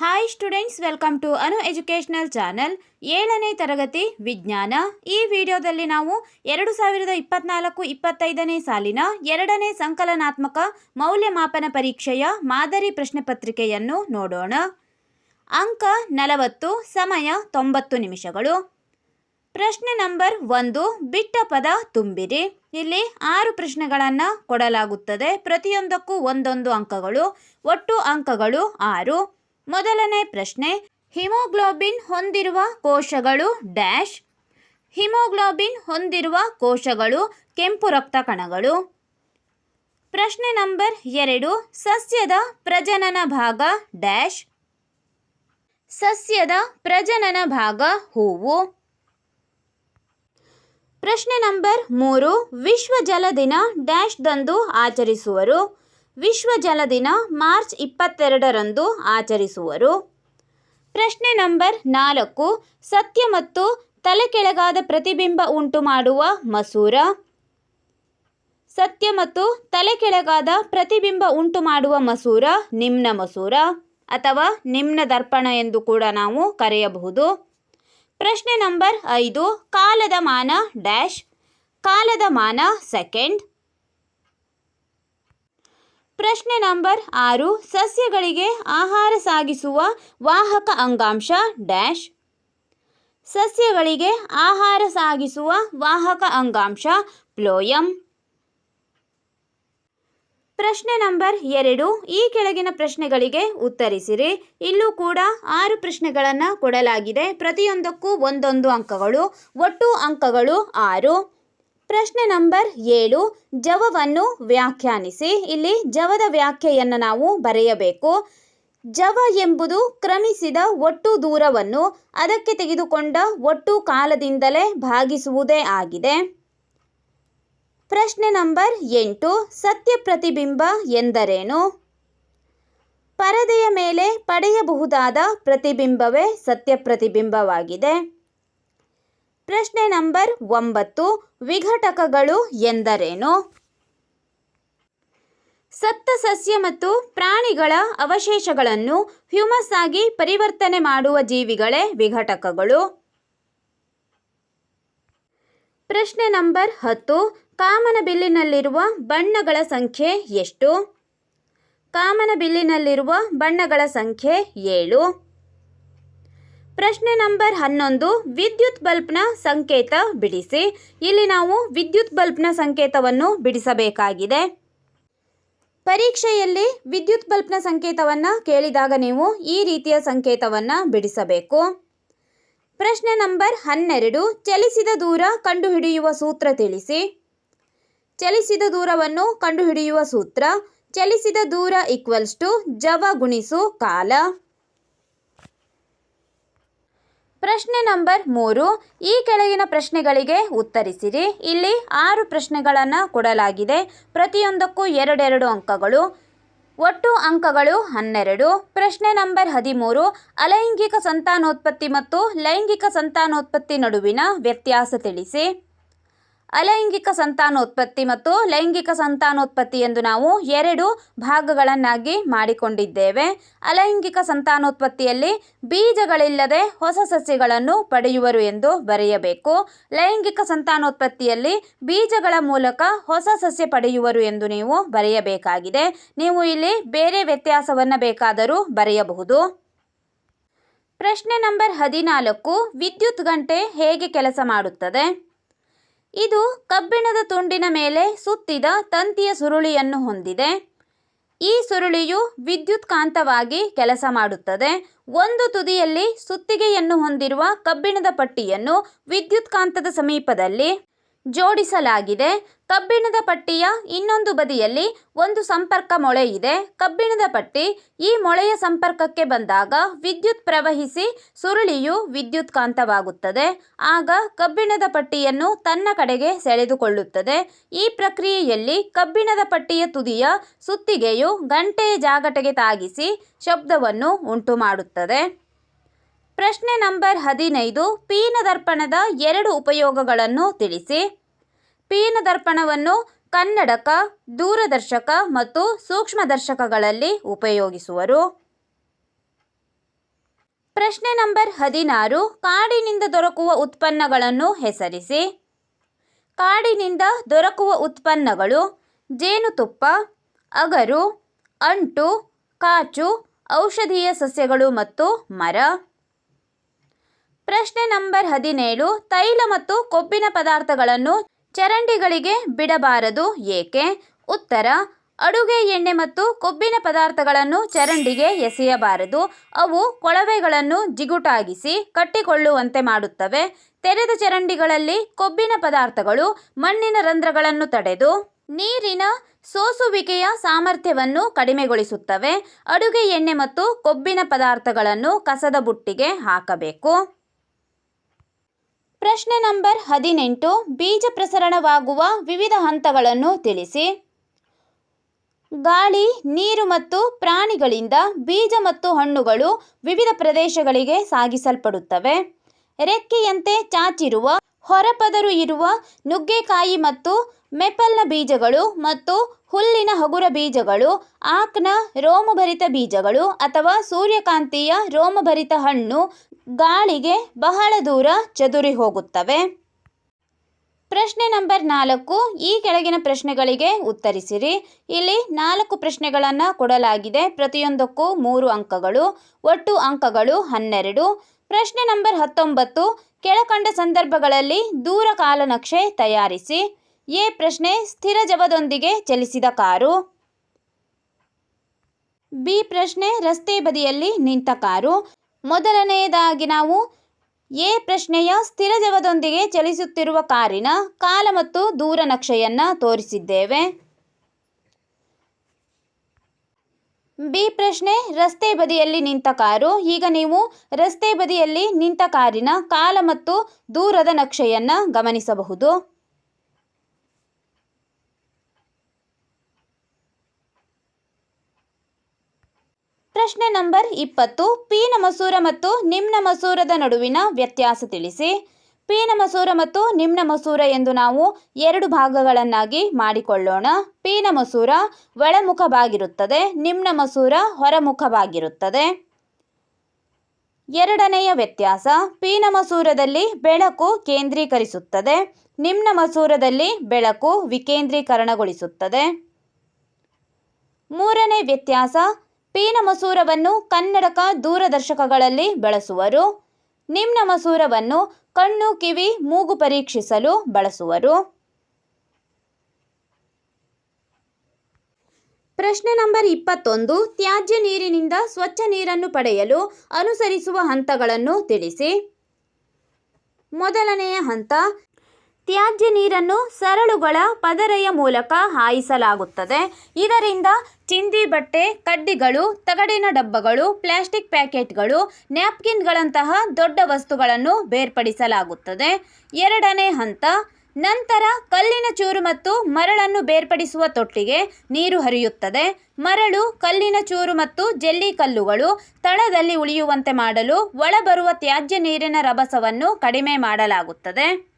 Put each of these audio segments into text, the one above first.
Hi students welcome to Anu educational channel ಏಳನೇ ತರಗತಿ ವಿಜ್ಞಾನ. ಈ ವಿಡಿಯೋದಲ್ಲಿ ನಾವು ಎರಡು ಸಾವಿರದ ಇಪ್ಪತ್ನಾಲ್ಕು ಇಪ್ಪತ್ತೈದನೇ ಸಾಲಿನ ಎರಡನೇ ಸಂಕಲನಾತ್ಮಕ ಮೌಲ್ಯಮಾಪನ ಪರೀಕ್ಷೆಯ ಮಾದರಿ ಪ್ರಶ್ನೆ ಪತ್ರಿಕೆಯನ್ನು ನೋಡೋಣ. ಅಂಕ ನಲವತ್ತು, ಸಮಯ ತೊಂಬತ್ತು ನಿಮಿಷಗಳು. ಪ್ರಶ್ನೆ ನಂಬರ್ ಒಂದು, ಬಿಟ್ಟ ಪದ ತುಂಬಿರಿ. ಇಲ್ಲಿ ಆರು ಪ್ರಶ್ನೆಗಳನ್ನು ಕೊಡಲಾಗುತ್ತದೆ. ಪ್ರತಿಯೊಂದಕ್ಕೂ ಒಂದೊಂದು ಅಂಕಗಳು, ಒಟ್ಟು ಅಂಕಗಳು ಆರು. ಮೊದಲನೇ ಪ್ರಶ್ನೆ, ಹಿಮೋಗ್ಲೋಬಿನ್ ಹೊಂದಿರುವ ಕೋಶಗಳು ಡ್ಯಾಶ್. ಹಿಮೋಗ್ಲೋಬಿನ್ ಹೊಂದಿರುವ ಕೋಶಗಳು ಕೆಂಪು ರಕ್ತ ಕಣಗಳು. ಪ್ರಶ್ನೆ ನಂಬರ್ ಎರಡು, ಸಸ್ಯದ ಪ್ರಜನನ ಭಾಗ ಡ್ಯಾಶ್. ಸಸ್ಯದ ಪ್ರಜನನ ಭಾಗ ಹೂವು. ಪ್ರಶ್ನೆ ನಂಬರ್ ಮೂರು ವಿಶ್ವ ಜಲ ದಿನ ಡ್ಯಾಶ್ದಂದು ಆಚರಿಸುವರು. ವಿಶ್ವ ಜಲ ದಿನ ಮಾರ್ಚ್ ಇಪ್ಪತ್ತೆರಡರಂದು ಆಚರಿಸುವರು. ಪ್ರಶ್ನೆ ನಂಬರ್ ನಾಲ್ಕು, ಸತ್ಯ ಮತ್ತು ತಲೆಕೆಳಗಾದ ಪ್ರತಿಬಿಂಬ ಉಂಟು ಮಾಡುವ ಮಸೂರ. ಸತ್ಯ ಮತ್ತು ತಲೆಕೆಳಗಾದ ಪ್ರತಿಬಿಂಬ ಉಂಟು ಮಾಡುವ ಮಸೂರ ನಿಮ್ನ ಮಸೂರ ಅಥವಾ ನಿಮ್ನ ದರ್ಪಣ ಎಂದು ಕೂಡ ನಾವು ಕರೆಯಬಹುದು. ಪ್ರಶ್ನೆ ನಂಬರ್ ಐದು, ಕಾಲದ ಮಾನ ಡ್ಯಾಶ್, ಕಾಲದ ಮಾನ ಸೆಕೆಂಡ್. ಪ್ರಶ್ನೆ ನಂಬರ್ ಆರು, ಸಸ್ಯಗಳಿಗೆ ಆಹಾರ ಸಾಗಿಸುವ ವಾಹಕ ಅಂಗಾಂಶ ಡ್ಯಾಶ್. ಸಸ್ಯಗಳಿಗೆ ಆಹಾರ ಸಾಗಿಸುವ ವಾಹಕ ಅಂಗಾಂಶ ಪ್ಲೋಯಂ. ಪ್ರಶ್ನೆ ನಂಬರ್ ಎರಡು, ಈ ಕೆಳಗಿನ ಪ್ರಶ್ನೆಗಳಿಗೆ ಉತ್ತರಿಸಿರಿ. ಇಲ್ಲೂ ಕೂಡ ಆರು ಪ್ರಶ್ನೆಗಳನ್ನು ಕೊಡಲಾಗಿದೆ. ಪ್ರತಿಯೊಂದಕ್ಕೂ ಒಂದೊಂದು ಅಂಕಗಳು, ಒಟ್ಟು ಅಂಕಗಳು ಆರು. ಪ್ರಶ್ನೆ ನಂಬರ್ ಏಳು. ಜವವನ್ನು ವ್ಯಾಖ್ಯಾನಿಸಿ. ಇಲ್ಲಿ ಜವದ ವ್ಯಾಖ್ಯೆಯನ್ನು ನಾವು ಬರೆಯಬೇಕು. ಜವ ಎಂಬುದು ಕ್ರಮಿಸಿದ ಒಟ್ಟು ದೂರವನ್ನು ಅದಕ್ಕೆ ತೆಗೆದುಕೊಂಡ ಒಟ್ಟು ಕಾಲದಿಂದಲೇ ಭಾಗಿಸುವುದೇ ಆಗಿದೆ. ಪ್ರಶ್ನೆ ನಂಬರ್ ಎಂಟು. ಸತ್ಯ ಪ್ರತಿಬಿಂಬ ಎಂದರೇನು? ಪರದೆಯ ಮೇಲೆ ಪಡೆಯಬಹುದಾದ ಪ್ರತಿಬಿಂಬವೇ ಸತ್ಯ ಪ್ರತಿಬಿಂಬವಾಗಿದೆ. ಪ್ರಶ್ನೆ ನಂಬರ್ ಒಂಬತ್ತು, ವಿಘಟಕಗಳು ಎಂದರೇನು? ಸತ್ತ ಸಸ್ಯ ಮತ್ತು ಪ್ರಾಣಿಗಳ ಅವಶೇಷಗಳನ್ನು ಹ್ಯೂಮಸ್ ಆಗಿ ಪರಿವರ್ತನೆ ಮಾಡುವ ಜೀವಿಗಳೇ ವಿಘಟಕಗಳು? ಪ್ರಶ್ನೆ ನಂಬರ್ ಹತ್ತು ಕಾಮನಬಿಲ್ಲಿನಲ್ಲಿರುವ ಬಣ್ಣಗಳ ಸಂಖ್ಯೆ ಎಷ್ಟು? ಕಾಮನಬಿಲ್ಲಿನಲ್ಲಿರುವ ಬಣ್ಣಗಳ ಸಂಖ್ಯೆ ಏಳು. ಪ್ರಶ್ನೆ ನಂಬರ್ ಹನ್ನೊಂದು, ವಿದ್ಯುತ್ ಬಲ್ಬ್ನ ಸಂಕೇತ ಬಿಡಿಸಿ. ಇಲ್ಲಿ ನಾವು ವಿದ್ಯುತ್ ಬಲ್ಬ್ನ ಸಂಕೇತವನ್ನು ಬಿಡಿಸಬೇಕಾಗಿದೆ. ಪರೀಕ್ಷೆಯಲ್ಲಿ ವಿದ್ಯುತ್ ಬಲ್ಬ್ನ ಸಂಕೇತವನ್ನು ಕೇಳಿದಾಗ ನೀವು ಈ ರೀತಿಯ ಸಂಕೇತವನ್ನು ಬಿಡಿಸಬೇಕು. ಪ್ರಶ್ನೆ ನಂಬರ್ ಹನ್ನೆರಡು, ಚಲಿಸಿದ ದೂರ ಕಂಡುಹಿಡಿಯುವ ಸೂತ್ರ ತಿಳಿಸಿ. ಚಲಿಸಿದ ದೂರವನ್ನು ಕಂಡುಹಿಡಿಯುವ ಸೂತ್ರ, ಚಲಿಸಿದ ದೂರ ಈಕ್ವಲ್ಸ್ ಟು ಜವ ಗುಣಿಸು, ಕಾಲ. ಪ್ರಶ್ನೆ ನಂಬರ್ ಮೂರು. ಈ ಕೆಳಗಿನ ಪ್ರಶ್ನೆಗಳಿಗೆ ಉತ್ತರಿಸಿರಿ. ಇಲ್ಲಿ ಆರು ಪ್ರಶ್ನೆಗಳನ್ನು ಕೊಡಲಾಗಿದೆ. ಪ್ರತಿಯೊಂದಕ್ಕೂ ಎರಡೆರಡು ಅಂಕಗಳು. ಒಟ್ಟು ಅಂಕಗಳು ಹನ್ನೆರಡು. ಪ್ರಶ್ನೆ ನಂಬರ್ ಹದಿಮೂರು. ಅಲೈಂಗಿಕ ಸಂತಾನೋತ್ಪತ್ತಿ ಮತ್ತು ಲೈಂಗಿಕ ಸಂತಾನೋತ್ಪತ್ತಿ ನಡುವಿನ ವ್ಯತ್ಯಾಸ ತಿಳಿಸಿ. ಅಲೈಂಗಿಕ ಸಂತಾನೋತ್ಪತ್ತಿ ಮತ್ತು ಲೈಂಗಿಕ ಸಂತಾನೋತ್ಪತ್ತಿ ಎಂದು ನಾವು ಎರಡು ಭಾಗಗಳನ್ನಾಗಿ ಮಾಡಿಕೊಂಡಿದ್ದೇವೆ. ಅಲೈಂಗಿಕ ಸಂತಾನೋತ್ಪತ್ತಿಯಲ್ಲಿ ಬೀಜಗಳಿಲ್ಲದೆ ಹೊಸ ಸಸ್ಯಗಳನ್ನು ಪಡೆಯುವರು ಎಂದು ಬರೆಯಬೇಕು. ಲೈಂಗಿಕ ಸಂತಾನೋತ್ಪತ್ತಿಯಲ್ಲಿ ಬೀಜಗಳ ಮೂಲಕ ಹೊಸ ಸಸ್ಯ ಪಡೆಯುವರು ಎಂದು ನೀವು ಬರೆಯಬೇಕಾಗಿದೆ. ನೀವು ಇಲ್ಲಿ ಬೇರೆ ವ್ಯತ್ಯಾಸವನ್ನು ಬೇಕಾದರೂ ಬರೆಯಬಹುದು. ಪ್ರಶ್ನೆ ನಂಬರ್ ಹದಿನಾಲ್ಕು, ವಿದ್ಯುತ್ ಗಂಟೆ ಹೇಗೆ ಕೆಲಸ ಮಾಡುತ್ತದೆ? ಇದು ಕಬ್ಬಿಣದ ತುಂಡಿನ ಮೇಲೆ ಸುತ್ತಿದ ತಂತಿಯ ಸುರುಳಿಯನ್ನು ಹೊಂದಿದೆ. ಈ ಸುರುಳಿಯು ವಿದ್ಯುತ್ ಕಾಂತವಾಗಿ ಕೆಲಸ ಮಾಡುತ್ತದೆ. ಒಂದು ತುದಿಯಲ್ಲಿ ಸುತ್ತಿಗೆಯನ್ನು ಹೊಂದಿರುವ ಕಬ್ಬಿಣದ ಪಟ್ಟಿಯನ್ನು ವಿದ್ಯುತ್ ಕಾಂತದ ಸಮೀಪದಲ್ಲಿ ಜೋಡಿಸಲಾಗಿದೆ. ಕಬ್ಬಿಣದ ಪಟ್ಟಿಯ ಇನ್ನೊಂದು ಬದಿಯಲ್ಲಿ ಒಂದು ಸಂಪರ್ಕ ಮೊಳೆ ಇದೆ. ಕಬ್ಬಿಣದ ಪಟ್ಟಿ ಈ ಮೊಳೆಯ ಸಂಪರ್ಕಕ್ಕೆ ಬಂದಾಗ ವಿದ್ಯುತ್ ಪ್ರವಹಿಸಿ ಸುರುಳಿಯು ವಿದ್ಯುತ್ ಕಾಂತವಾಗುತ್ತದೆ ಆಗ ಕಬ್ಬಿಣದ ಪಟ್ಟಿಯನ್ನು ತನ್ನ ಕಡೆಗೆ ಸೆಳೆದುಕೊಳ್ಳುತ್ತದೆ. ಈ ಪ್ರಕ್ರಿಯೆಯಲ್ಲಿ ಕಬ್ಬಿಣದ ಪಟ್ಟಿಯ ತುದಿಯ ಸುತ್ತಿಗೆಯು ಗಂಟೆಯ ಜಾಗಟೆಗೆ ತಾಗಿಸಿ ಶಬ್ದವನ್ನು ಉಂಟು ಮಾಡುತ್ತದೆ ಪ್ರಶ್ನೆ ನಂಬರ್ ಹದಿನೈದು, ಪೀನದರ್ಪಣದ ಎರಡು ಉಪಯೋಗಗಳನ್ನು ತಿಳಿಸಿ. ಪೀನ ದರ್ಪಣವನ್ನು ಕನ್ನಡಕ, ದೂರದರ್ಶಕ ಮತ್ತು ಸೂಕ್ಷ್ಮದರ್ಶಕಗಳಲ್ಲಿ ಉಪಯೋಗಿಸುವರು. ಪ್ರಶ್ನೆ ನಂಬರ್ ಹದಿನಾರು, ಕಾಡಿನಿಂದ ದೊರಕುವ ಉತ್ಪನ್ನಗಳನ್ನು ಹೆಸರಿಸಿ. ಕಾಡಿನಿಂದ ದೊರಕುವ ಉತ್ಪನ್ನಗಳು ಜೇನುತುಪ್ಪ, ಅಗರು, ಅಂಟು, ಕಾಚು, ಔಷಧೀಯ ಸಸ್ಯಗಳು ಮತ್ತು ಮರ. ಪ್ರಶ್ನೆ ನಂಬರ್ ಹದಿನೇಳು, ತೈಲ ಮತ್ತು ಕೊಬ್ಬಿನ ಪದಾರ್ಥಗಳನ್ನು ಚರಂಡಿಗಳಿಗೆ ಬಿಡಬಾರದು ಏಕೆ? ಉತ್ತರ, ಅಡುಗೆ ಎಣ್ಣೆ ಮತ್ತು ಕೊಬ್ಬಿನ ಪದಾರ್ಥಗಳನ್ನು ಚರಂಡಿಗೆ ಎಸೆಯಬಾರದು. ಅವು ಕೊಳವೆಗಳನ್ನು ಜಿಗುಟಾಗಿಸಿ ಕಟ್ಟಿಕೊಳ್ಳುವಂತೆ ಮಾಡುತ್ತವೆ. ತೆರೆದ ಚರಂಡಿಗಳಲ್ಲಿ ಕೊಬ್ಬಿನ ಪದಾರ್ಥಗಳು ಮಣ್ಣಿನ ರಂಧ್ರಗಳನ್ನು ತಡೆದು ನೀರಿನ ಸೋಸುವಿಕೆಯ ಸಾಮರ್ಥ್ಯವನ್ನು ಕಡಿಮೆಗೊಳಿಸುತ್ತವೆ. ಅಡುಗೆ ಎಣ್ಣೆ ಮತ್ತು ಕೊಬ್ಬಿನ ಪದಾರ್ಥಗಳನ್ನು ಕಸದ ಬುಟ್ಟಿಗೆ ಹಾಕಬೇಕು. ಪ್ರಶ್ನೆ ನಂಬರ್ ಹದಿನೆಂಟು, ಬೀಜ ಪ್ರಸರಣವಾಗುವ ವಿವಿಧ ಹಂತಗಳನ್ನು ತಿಳಿಸಿ. ಗಾಳಿ, ನೀರು ಮತ್ತು ಪ್ರಾಣಿಗಳಿಂದ ಬೀಜ ಮತ್ತು ಹಣ್ಣುಗಳು ವಿವಿಧ ಪ್ರದೇಶಗಳಿಗೆ ಸಾಗಿಸಲ್ಪಡುತ್ತವೆ. ರೆಕ್ಕೆಯಂತೆ ಚಾಚಿರುವ ಹೊರಪದರು ಇರುವ ನುಗ್ಗೆಕಾಯಿ ಮತ್ತು ಮೆಪಲ್ನ ಬೀಜಗಳು ಮತ್ತು ಹುಲ್ಲಿನ ಹಗುರ ಬೀಜಗಳು, ಆಕ್ನ ರೋಮಭರಿತ ಬೀಜಗಳು ಅಥವಾ ಸೂರ್ಯಕಾಂತಿಯ ರೋಮಭರಿತ ಹಣ್ಣು ಗಾಳಿಗೆ ಬಹಳ ದೂರ ಚದುರಿ ಹೋಗುತ್ತವೆ. ಪ್ರಶ್ನೆ ನಂಬರ್ ನಾಲ್ಕು, ಈ ಕೆಳಗಿನ ಪ್ರಶ್ನೆಗಳಿಗೆ ಉತ್ತರಿಸಿರಿ. ಇಲ್ಲಿ ನಾಲ್ಕು ಪ್ರಶ್ನೆಗಳನ್ನು ಕೊಡಲಾಗಿದೆ. ಪ್ರತಿಯೊಂದಕ್ಕೂ ಮೂರು ಅಂಕಗಳು, ಒಟ್ಟು ಅಂಕಗಳು ಹನ್ನೆರಡು. ಪ್ರಶ್ನೆ ನಂಬರ್ ಹತ್ತೊಂಬತ್ತು, ಕೆಳಕಂಡ ಸಂದರ್ಭಗಳಲ್ಲಿ ದೂರ ಕಾಲನಕ್ಷೆ ತಯಾರಿಸಿ. ಎ ಪ್ರಶ್ನೆ ಸ್ಥಿರ ಜವದೊಂದಿಗೆ ಚಲಿಸಿದ ಕಾರು. ಬಿ ಪ್ರಶ್ನೆ ರಸ್ತೆ ಬದಿಯಲ್ಲಿ ನಿಂತ ಕಾರು. ಮೊದಲನೆಯದಾಗಿ ನಾವು ಎ ಪ್ರಶ್ನೆಯ ಸ್ಥಿರ ಜವದೊಂದಿಗೆ ಚಲಿಸುತ್ತಿರುವ ಕಾರಿನ ಕಾಲ ಮತ್ತು ದೂರ ನಕ್ಷೆಯನ್ನು ತೋರಿಸಿದ್ದೇವೆ. ಬಿ ಪ್ರಶ್ನೆ ರಸ್ತೆ ಬದಿಯಲ್ಲಿ ನಿಂತ ಕಾರು. ಈಗ ನೀವು ರಸ್ತೆ ಬದಿಯಲ್ಲಿ ನಿಂತ ಕಾರಿನ ಕಾಲ ಮತ್ತು ದೂರದ ನಕ್ಷೆಯನ್ನು ಗಮನಿಸಬಹುದು. ಪ್ರಶ್ನೆ ನಂಬರ್ ಇಪ್ಪತ್ತು. ಪೀನ ಮಸೂರ ಮತ್ತು ನಿಮ್ನ ಮಸೂರದ ನಡುವಿನ ವ್ಯತ್ಯಾಸ ತಿಳಿಸಿ. ಪೀನ ಮಸೂರ ಮತ್ತು ನಿಮ್ನ ಮಸೂರ ಎಂದು ನಾವು ಎರಡು ಭಾಗಗಳನ್ನಾಗಿ ಮಾಡಿಕೊಳ್ಳೋಣ. ಪೀನ ಮಸೂರ ಒಳಮುಖವಾಗಿರುತ್ತದೆ ನಿಮ್ನ ಮಸೂರ ಹೊರಮುಖವಾಗಿರುತ್ತದೆ. ಎರಡನೆಯ ವ್ಯತ್ಯಾಸ ಪೀನ ಮಸೂರದಲ್ಲಿ ಬೆಳಕು ಕೇಂದ್ರೀಕರಿಸುತ್ತದೆ ನಿಮ್ನ ಮಸೂರದಲ್ಲಿ ಬೆಳಕು ವಿಕೇಂದ್ರೀಕರಣಗೊಳಿಸುತ್ತದೆ. ಮೂರನೇ ವ್ಯತ್ಯಾಸ ಪೀನ ಮಸೂರವನ್ನು ಕನ್ನಡಕ ದೂರದರ್ಶಕಗಳಲ್ಲಿ ಬಳಸುವರು. ನಿಮ್ನ ಮಸೂರವನ್ನು ಕಣ್ಣು, ಕಿವಿ, ಮೂಗು ಪರೀಕ್ಷಿಸಲು ಬಳಸುವರು. ಪ್ರಶ್ನೆ ನಂಬರ್ ಇಪ್ಪತ್ತೊಂದು, ತ್ಯಾಜ್ಯ ನೀರಿನಿಂದ ಸ್ವಚ್ಛ ನೀರನ್ನು ಪಡೆಯಲು ಅನುಸರಿಸುವ ಹಂತಗಳನ್ನು ತಿಳಿಸಿ. ಮೊದಲನೆಯ ಹಂತ ತ್ಯಾಜ್ಯ ನೀರನ್ನು ಸರಳುಗಳ ಪದರೆಯ ಮೂಲಕ ಹಾಯಿಸಲಾಗುತ್ತದೆ. ಇದರಿಂದ ಚಿಂದಿ ಬಟ್ಟೆ, ಕಡ್ಡಿಗಳು, ತಗಡಿನ ಡಬ್ಬಗಳು, ಪ್ಲಾಸ್ಟಿಕ್ ಪ್ಯಾಕೆಟ್ಗಳು, ನ್ಯಾಪ್ಕಿನ್ಗಳಂತಹ ದೊಡ್ಡ ವಸ್ತುಗಳನ್ನು ಬೇರ್ಪಡಿಸಲಾಗುತ್ತದೆ. ಎರಡನೇ ಹಂತ, ನಂತರ ಕಲ್ಲಿನ ಚೂರು ಮತ್ತು ಮರಳನ್ನು ಬೇರ್ಪಡಿಸುವ ತೊಟ್ಟಿಗೆ ನೀರು ಹರಿಯುತ್ತದೆ. ಮರಳು, ಕಲ್ಲಿನ ಚೂರು ಮತ್ತು ಜೆಲ್ಲಿ ಕಲ್ಲುಗಳು ತಳದಲ್ಲಿ ಉಳಿಯುವಂತೆ ಮಾಡಲು ಒಳಬರುವ ತ್ಯಾಜ್ಯ ನೀರಿನ ರಭಸವನ್ನು ಕಡಿಮೆ ಮಾಡಲಾಗುತ್ತದೆ.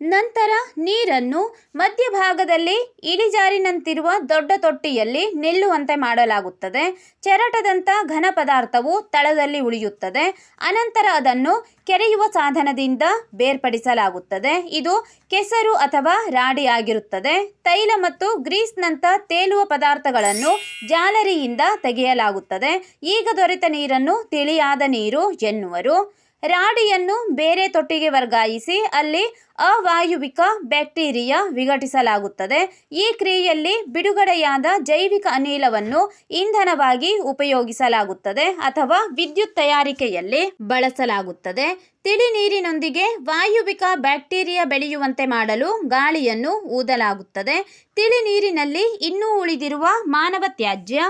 ನಂತರ ನೀರನ್ನು ಮಧ್ಯಭಾಗದಲ್ಲಿ ಇಳಿಜಾರಿನಂತಿರುವ ದೊಡ್ಡ ತೊಟ್ಟಿಯಲ್ಲಿ ನಿಲ್ಲುವಂತೆ ಮಾಡಲಾಗುತ್ತದೆ. ಚೆರಟದಂಥ ಘನ ಪದಾರ್ಥವು ತಳದಲ್ಲಿ ಉಳಿಯುತ್ತದೆ. ಅನಂತರ ಅದನ್ನು ಕೆರೆಯುವ ಸಾಧನದಿಂದ ಬೇರ್ಪಡಿಸಲಾಗುತ್ತದೆ. ಇದು ಕೆಸರು ಅಥವಾ ರಾಡಿ ಆಗಿರುತ್ತದೆ. ತೈಲ ಮತ್ತು ಗ್ರೀಸ್ನಂಥ ತೇಲುವ ಪದಾರ್ಥಗಳನ್ನು ಜಾಲರಿಯಿಂದ ತೆಗೆಯಲಾಗುತ್ತದೆ. ಈಗ ದೊರೆತ ನೀರನ್ನು ತಿಳಿಯಾದ ನೀರು ಎನ್ನುವರು. ರಾಡಿಯನ್ನು ಬೇರೆ ತೊಟ್ಟಿಗೆ ವರ್ಗಾಯಿಸಿ ಅಲ್ಲಿ ಅವಾಯುವಿಕ ಬ್ಯಾಕ್ಟೀರಿಯಾ ವಿಘಟಿಸಲಾಗುತ್ತದೆ. ಈ ಕ್ರಿಯೆಯಲ್ಲಿ ಬಿಡುಗಡೆಯಾದ ಜೈವಿಕ ಅನಿಲವನ್ನು ಇಂಧನವಾಗಿ ಉಪಯೋಗಿಸಲಾಗುತ್ತದೆ ಅಥವಾ ವಿದ್ಯುತ್ ತಯಾರಿಕೆಯಲ್ಲಿ ಬಳಸಲಾಗುತ್ತದೆ. ತಿಳಿ ನೀರಿನೊಂದಿಗೆ ವಾಯುವಿಕ ಬ್ಯಾಕ್ಟೀರಿಯಾ ಬೆಳೆಯುವಂತೆ ಮಾಡಲು ಗಾಳಿಯನ್ನು ಊದಲಾಗುತ್ತದೆ. ತಿಳಿ ನೀರಿನಲ್ಲಿ ಇನ್ನೂ ಉಳಿದಿರುವ ಮಾನವ ತ್ಯಾಜ್ಯ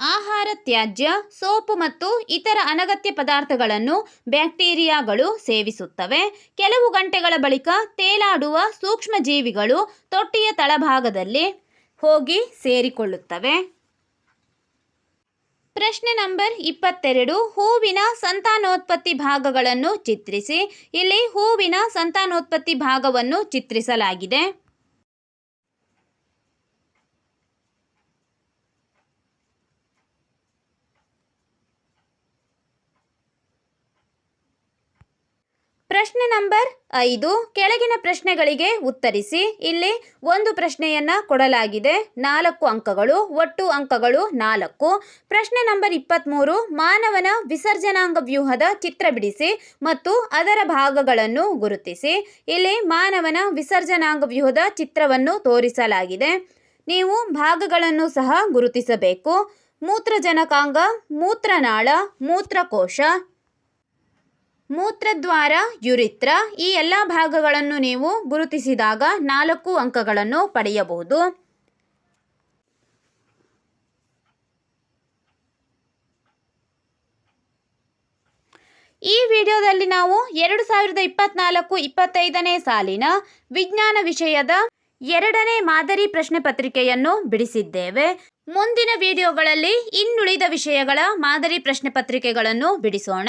ಆಹಾರ, ತ್ಯಾಜ್ಯ, ಸೋಪು ಮತ್ತು ಇತರ ಅನಗತ್ಯ ಪದಾರ್ಥಗಳನ್ನು ಬ್ಯಾಕ್ಟೀರಿಯಾಗಳು ಸೇವಿಸುತ್ತವೆ. ಕೆಲವು ಗಂಟೆಗಳ ಬಳಿಕ ತೇಲಾಡುವ ಸೂಕ್ಷ್ಮಜೀವಿಗಳು ತೊಟ್ಟಿಯ ತಳಭಾಗದಲ್ಲಿ ಹೋಗಿ ಸೇರಿಕೊಳ್ಳುತ್ತವೆ. ಪ್ರಶ್ನೆ ನಂಬರ್ ಇಪ್ಪತ್ತೆರಡು, ಹೂವಿನ ಸಂತಾನೋತ್ಪತ್ತಿ ಭಾಗಗಳನ್ನು ಚಿತ್ರಿಸಿ. ಇಲ್ಲಿ ಹೂವಿನ ಸಂತಾನೋತ್ಪತ್ತಿ ಭಾಗವನ್ನು ಚಿತ್ರಿಸಲಾಗಿದೆ. ಪ್ರಶ್ನೆ ನಂಬರ್ ಐದು. ಕೆಳಗಿನ ಪ್ರಶ್ನೆಗಳಿಗೆ ಉತ್ತರಿಸಿ. ಇಲ್ಲಿ ಒಂದು ಪ್ರಶ್ನೆಯನ್ನ ಕೊಡಲಾಗಿದೆ. ನಾಲ್ಕು ಅಂಕಗಳು, ಒಟ್ಟು ಅಂಕಗಳು ನಾಲ್ಕು. ಪ್ರಶ್ನೆ ನಂಬರ್ ಇಪ್ಪತ್ತ್ಮೂರು ಮಾನವನ ವಿಸರ್ಜನಾಂಗ ವ್ಯೂಹದ ಚಿತ್ರ ಬಿಡಿಸಿ ಮತ್ತು ಅದರ ಭಾಗಗಳನ್ನು ಗುರುತಿಸಿ. ಇಲ್ಲಿ ಮಾನವನ ವಿಸರ್ಜನಾಂಗ ವ್ಯೂಹದ ಚಿತ್ರವನ್ನು ತೋರಿಸಲಾಗಿದೆ. ನೀವು ಭಾಗಗಳನ್ನು ಸಹ ಗುರುತಿಸಬೇಕು. ಮೂತ್ರಜನಕಾಂಗ, ಮೂತ್ರನಾಳ, ಮೂತ್ರಕೋಶ ಮೂತ್ರದ್ವಾರ, ಯುರಿತ್ರ ಈ ಎಲ್ಲ ಭಾಗಗಳನ್ನು ನೀವು ಗುರುತಿಸಿದಾಗ ನಾಲ್ಕು ಅಂಕಗಳನ್ನು ಪಡೆಯಬಹುದು. ಈ ವಿಡಿಯೋದಲ್ಲಿ ನಾವು ಎರಡು ಸಾವಿರದ ಇಪ್ಪತ್ನಾಲ್ಕು ಇಪ್ಪತ್ತೈದನೇ ಸಾಲಿನ ವಿಜ್ಞಾನ ವಿಷಯದ ಎರಡನೇ ಮಾದರಿ ಪ್ರಶ್ನೆ ಪತ್ರಿಕೆಯನ್ನು ಬಿಡಿಸಿದ್ದೇವೆ. ಮುಂದಿನ ವಿಡಿಯೋಗಳಲ್ಲಿ ಇನ್ನುಳಿದ ವಿಷಯಗಳ ಮಾದರಿ ಪ್ರಶ್ನೆ ಪತ್ರಿಕೆಗಳನ್ನು ಬಿಡಿಸೋಣ.